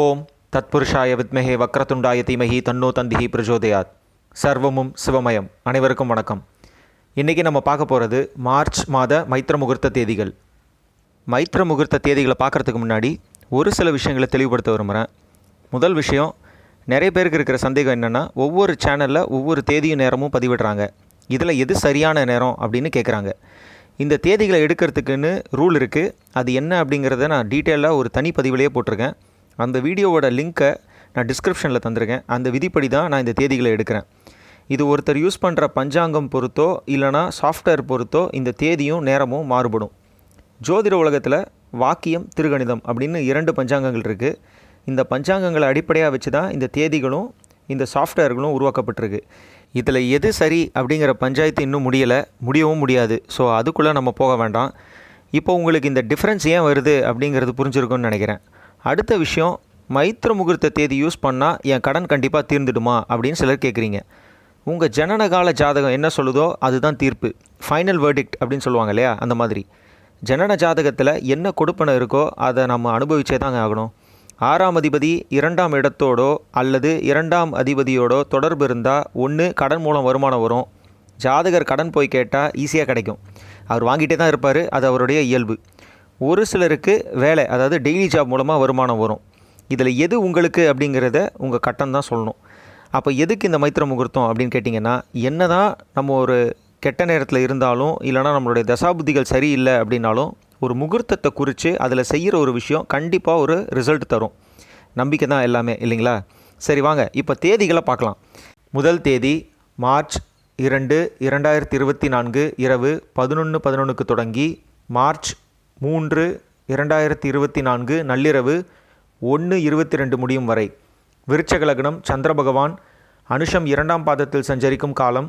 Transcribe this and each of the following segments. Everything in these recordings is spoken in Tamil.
ஓம் தத்புருஷாய வித்மகே வக்ரதுண்டாய தீமகி தன்னோ தந்திஹி பிரஜோதயாத். சர்வமும் சிவமயம். அனைவருக்கும் வணக்கம். இன்றைக்கி நம்ம பார்க்க போகிறது மார்ச் மாத மைத்திர முகூர்த்த தேதிகள். மைத்திர முகூர்த்த தேதிகளை பார்க்குறதுக்கு முன்னாடி ஒரு சில விஷயங்களை தெளிவுபடுத்த விரும்புகிறேன் முதல் விஷயம் நிறைய பேருக்கு இருக்கிற சந்தேகம் என்னென்னா ஒவ்வொரு சேனலில் ஒவ்வொரு தேதியும் நேரமும் பதிவிடுறாங்க. இதில் எது சரியான நேரம் அப்படின்னு கேட்குறாங்க இந்த தேதிகளை எடுக்கிறதுக்குன்னு ரூல் இருக்குது அது என்ன அப்படிங்கிறத நான் டீட்டெயிலாக ஒரு தனி பதிவிலேயே போட்டிருக்கேன். அந்த வீடியோவோட லிங்க்கை நான் டிஸ்கிரிப்ஷனில் தந்திருக்கேன். அந்த விதிப்படி தான் நான் இந்த தேதிகளை எடுக்கிறேன். இது ஒருத்தர் யூஸ் பண்ணுற பஞ்சாங்கம் பொறுத்தோ இல்லைனா சாஃப்ட்வேர் பொறுத்தோ இந்த தேதியும் நேரமும் மாறுபடும். ஜோதிட உலகத்தில் வாக்கியம் திருகணிதம் அப்படின்னு இரண்டு பஞ்சாங்கங்கள் இருக்குது இந்த பஞ்சாங்கங்களை அடிப்படையாக வச்சு தான் இந்த தேதிகளும் இந்த சாஃப்ட்வேர்களும் உருவாக்கப்பட்டிருக்கு. இதில் எது சரி அப்படிங்கிற பஞ்சாயத்து இன்னும் முடியலை. முடியவும் முடியாது. ஸோ அதுக்குள்ளே நம்ம போக வேண்டாம். இப்போ உங்களுக்கு இந்த டிஃப்ரென்ஸ் ஏன் வருது அப்படிங்கிறது புரிஞ்சிருக்கும்னு நினைக்கிறேன். அடுத்த விஷயம் மைத்திர முகூர்த்த தேதி யூஸ் பண்ணால் என் கடன் கண்டிப்பாக தீர்ந்துடுமா அப்படின்னு சிலர் கேட்குறீங்க உங்கள் ஜனனகால ஜாதகம் என்ன சொல்லுதோ அதுதான் தீர்ப்பு. ஃபைனல் வேர்டிக்ட் அப்படின்னு சொல்லுவாங்க இல்லையா? அந்த மாதிரி. ஜனன ஜாதகத்தில் என்ன கொடுப்பனை இருக்கோ அதை நம்ம அனுபவிச்சே தாங்க ஆகணும். ஆறாம் அதிபதி இரண்டாம் இடத்தோடோ அல்லது இரண்டாம் அதிபதியோடோ தொடர்பு இருந்தால் ஒன்று கடன் மூலம் வருமானம் வரும். ஜாதகர் கடன் போய் கேட்டால் ஈஸியாக கிடைக்கும். அவர் வாங்கிட்டே தான் இருப்பார். அது அவருடைய இயல்பு. ஒரு சிலருக்கு வேலை அதாவது டெய்லி ஜாப் மூலமாக வருமானம் வரும். இதில் எது உங்களுக்கு அப்படிங்கிறத உங்கள் கட்டம் தான் சொல்லணும். அப்போ எதுக்கு இந்த மைத்திர முகூர்த்தம் அப்படின்னு கேட்டிங்கன்னா என்ன தான் நம்ம ஒரு கெட்ட நேரத்தில் இருந்தாலும் இல்லைனா நம்மளுடைய தசாபுத்திகள் சரியில்லை அப்படின்னாலும் ஒரு முகூர்த்தத்தை குறித்து அதில் செய்கிற ஒரு விஷயம் கண்டிப்பாக ஒரு ரிசல்ட் தரும். நம்பிக்கை தான் எல்லாமே இல்லைங்களா? சரி வாங்க. இப்போ தேதிகளை பார்க்கலாம். முதல் தேதி மார்ச் இரண்டு இரண்டாயிரத்தி இருபத்தி நான்கு இரவு பதினொன்று பதினொன்றுக்கு தொடங்கி மார்ச் மூன்று இரண்டாயிரத்தி இருபத்தி நான்கு நள்ளிரவு ஒன்று இருபத்தி ரெண்டு முடியும் வரை. விருச்சக லக்னம் சந்திர பகவான் அனுஷம் இரண்டாம் பாதத்தில் சஞ்சரிக்கும் காலம்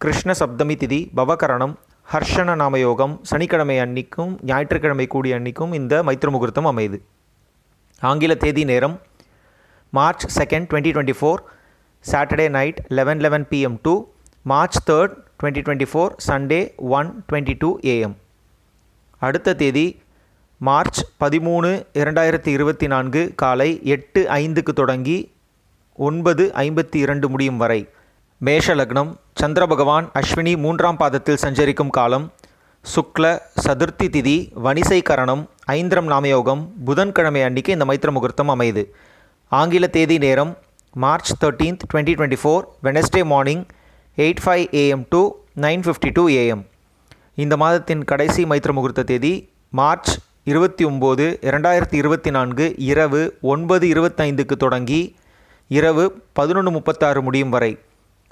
கிருஷ்ண சப்தமி திதி பவகரணம் ஹர்ஷண நாமயோகம் சனிக்கிழமை அன்னிக்கும் ஞாயிற்றுக்கிழமை கூடிய அன்னிக்கும் இந்த மைத்திர முகூர்த்தம் அமையுது ஆங்கில தேதி நேரம் March second twenty twenty four Saturday night eleven eleven PM to March third twenty twenty four Sunday one twenty two AM அடுத்த தேதி மார்ச் பதிமூணு இரண்டாயிரத்தி இருபத்தி நான்கு காலை எட்டு ஐந்துக்கு தொடங்கி ஒன்பது ஐம்பத்தி இரண்டு முடியும் வரை மேஷ லக்னம் சந்திர பகவான் அஸ்வினி மூன்றாம் பாதத்தில் சஞ்சரிக்கும் காலம் சுக்ல சதுர்த்தி திதி வணிசை கரணம் ஐந்திரம் நாமயோகம் புதன்கிழமை அன்னைக்கு இந்த மைத்திர முகூர்த்தம் அமையுது. ஆங்கில தேதி நேரம் March thirteenth twenty twenty four Wednesday morning eight five AM to nine fifty two AM இந்த மாதத்தின் கடைசி மைத்திர முகூர்த்த தேதி மார்ச் இருபத்தி ஒம்பது இரண்டாயிரத்தி இருபத்தி நான்கு இரவு ஒன்பது இருபத்தைந்துக்கு தொடங்கி இரவு பதினொன்று முப்பத்தாறு முடியும் வரை.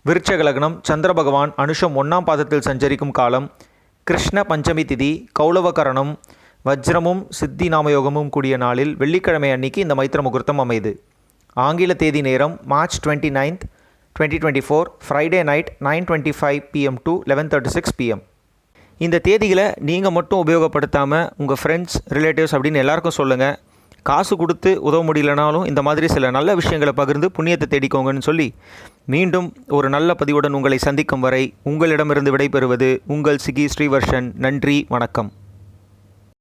விருட்சக லக்னம் சந்திர பகவான் அனுஷம் ஒன்றாம் பாதத்தில் சஞ்சரிக்கும் காலம் கிருஷ்ண பஞ்சமி திதி கௌளவகரணம் வஜ்ரமும் சித்தி நாமயோகமும் கூடிய நாளில் வெள்ளிக்கிழமை அன்னைக்கு இந்த மைத்திர முகூர்த்தம் அமைது. ஆங்கில தேதி நேரம் March twenty ninth twenty twenty four Friday night nine twenty five PM to eleven thirty six PM இந்த தேதிகளை நீங்கள் மட்டும் உபயோகப்படுத்தாமல் உங்கள் ஃப்ரெண்ட்ஸ் ரிலேட்டிவ்ஸ் அப்படின்னு எல்லாருக்கும் சொல்லுங்கள் காசு கொடுத்து உதவ முடியலனாலும் இந்த மாதிரி சில நல்ல விஷயங்களை பகிர்ந்து புண்ணியத்தை தேடிக்கோங்கன்னு சொல்லி மீண்டும் ஒரு நல்ல பதிவுடன் உங்களை சந்திக்கும் வரை உங்களிடமிருந்து விடைபெறுவது உங்கள் சிகி ஸ்ரீவர்ஷன். நன்றி வணக்கம்.